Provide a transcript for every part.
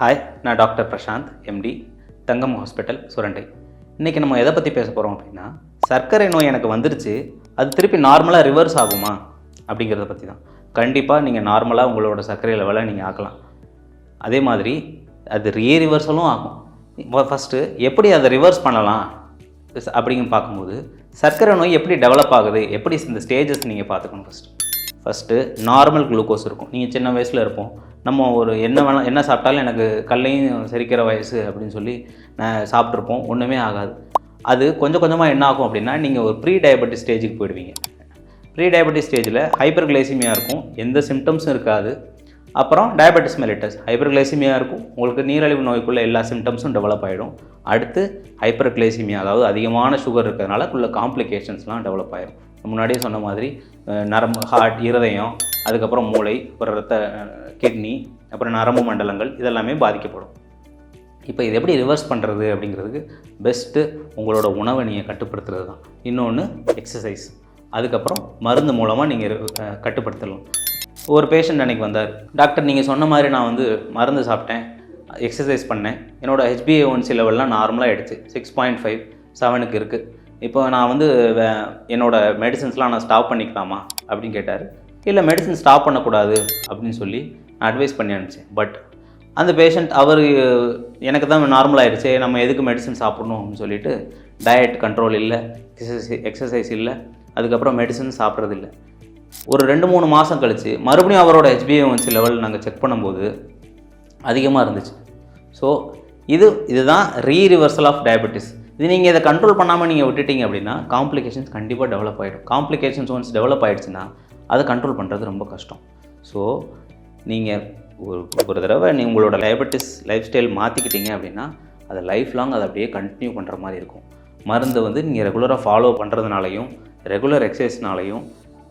Hi நான் doctor Prashanth MD Thangam hospital Surandai. இன்றைக்கி நம்ம எதை பற்றி பேச போகிறோம் அப்படின்னா சர்க்கரை நோய் எனக்கு வந்துருச்சு அது திருப்பி நார்மலாக ரிவர்ஸ் ஆகுமா? அப்படிங்கிறத பற்றி தான் கண்டிப்பாக நீங்கள் நார்மலாக உங்களோட சர்க்கரை லெவலை நீங்கள் ஆக்கலாம். அதே மாதிரி அது ரீ ரிவர்சலும் ஆகும். ஃபஸ்ட்டு எப்படி அதை ரிவர்ஸ் பண்ணலாம்? அப்படின்னு பார்க்கும்போது சர்க்கரை நோய் எப்படி டெவலப் ஆகுது? எப்படி இந்த ஸ்டேஜஸ் நீங்கள் பார்த்துக்கணும் ஃபஸ்ட்டு ஃபஸ்ட்டு நார்மல் குளுக்கோஸ் இருக்கும். நீங்கள் சின்ன வயசில் இருப்போம். நம்ம ஒரு என்ன வேணால் என்ன சாப்பிட்டாலும் எனக்கு கல்லையும் செரிக்கிற வயசு அப்படின்னு சொல்லி நான் சாப்பிட்ருப்போம் ஒன்றுமே ஆகாது. அது கொஞ்சம் கொஞ்சமாக என்ன ஆகும் அப்படின்னா நீங்கள் ஒரு ப்ரீ டயபெட்டிஸ் ஸ்டேஜுக்கு போயிடுவீங்க. ப்ரீ டயபெட்டிஸ் ஸ்டேஜில் ஹைப்பர் கிளைசிமியாக இருக்கும். எந்த சிம்டம்ஸும் இருக்காது. அப்புறம் டயபெட்டிஸ் மெலிட்டஸ் ஹைப்பர் கிளைசிமியாக இருக்கும். உங்களுக்கு நீரிழிவு நோய்க்குள்ள எல்லா சிம்டம்ஸும் டெவலப் ஆகிடும் அடுத்து ஹைப்பர் கிளைசிமியா அதாவது அதிகமான சுகர் இருக்கிறதுனால உள்ள காம்ப்ளிகேஷன்ஸ்லாம் டெவலப் ஆகிடும் முன்னாடியே சொன்ன மாதிரி நரம்பு ஹார்ட் இருதயம் அதுக்கப்புறம் மூளை அப்புறம் ரத்த கிட்னி அப்புறம் நரம்பு மண்டலங்கள் இதெல்லாமே பாதிக்கப்படும். இப்போ இது எப்படி ரிவர்ஸ் பண்ணுறது அப்படிங்கிறதுக்கு பெஸ்ட்டு உங்களோட உணவை நீங்கள் கட்டுப்படுத்துறது தான். இன்னொன்று எக்ஸசைஸ் அதுக்கப்புறம் மருந்து மூலமாக நீங்கள் கட்டுப்படுத்தலாம். ஒரு பேஷண்ட் அன்றைக்கி வந்தார். டாக்டர் நீங்கள் சொன்ன மாதிரி நான் வந்து மருந்து சாப்பிட்டேன் எக்ஸசைஸ் பண்ணேன். என்னோட ஹெச்பிஏ ஒன்சி லெவல்லாம் நார்மலாக ஆகிடுச்சு சிக்ஸ் பாயிண்ட் ஃபைவ் செவனுக்கு இருக்குது இப்போ நான் வந்து வே- மெடிசன்ஸ்லாம் நான் ஸ்டாப் பண்ணிக்கலாமா அப்படின்னு கேட்டார். இல்லை மெடிசன் ஸ்டாப் பண்ணக்கூடாது அப்படின்னு சொல்லி நான் அட்வைஸ் பண்ணி அனுப்பிச்சேன். பட் அந்த பேஷண்ட் அவர் எனக்கு தான் நார்மல் ஆயிடுச்சு நம்ம எதுக்கு மெடிசன் சாப்பிடணும் அப்படின்னு சொல்லிட்டு டயட் கண்ட்ரோல் இல்லை எக்ஸசைஸ் எக்ஸசைஸ் இல்லை அதுக்கப்புறம் மெடிசன் சாப்பிட்றது இல்லை. ஒரு ரெண்டு மூணு மாதம் கழித்து மறுபடியும் அவரோட ஹெச்பிஏஒன்சி லெவல் நாங்கள் செக் பண்ணும்போது அதிகமாக இருந்துச்சு. ஸோ இது இதுதான் ரீ ரிவர்சல் ஆஃப் டயபெட்டிஸ் இது நீங்கள் இதை கண்ட்ரோல் பண்ணாமல் நீங்கள் விட்டுட்டீங்க அப்படின்னா காம்ப்ளிகேஷன்ஸ் கண்டிப்பாக டெவலப் ஆகிடும் காம்ப்ளிகேஷன்ஸ் ஒன்ஸ் டெவலப் ஆகிடுச்சுன்னா அதை கண்ட்ரோல் பண்ணுறது ரொம்ப கஷ்டம். ஸோ நீங்கள் ஒரு ஒரு தடவை நீ உங்களோட டயபெட்டிஸ் லைஃப் ஸ்டைல் மாற்றிக்கிட்டீங்க அப்படின்னா அதை லைஃப் லாங் அதை அப்படியே கண்டினியூ பண்ணுற மாதிரி இருக்கும். மருந்து வந்து நீங்கள் ரெகுலராக ஃபாலோ பண்ணுறதுனாலையும் ரெகுலர் எக்ஸசைஸ்னாலையும்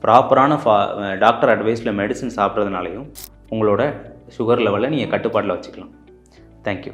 ப்ராப்பரான ஃபா டாக்டர் அட்வைஸில் மெடிசன் சாப்பிட்றதுனாலையும் உங்களோட சுகர் லெவலை நீங்கள் கட்டுப்பாட்டில் வச்சுக்கலாம். தேங்க்யூ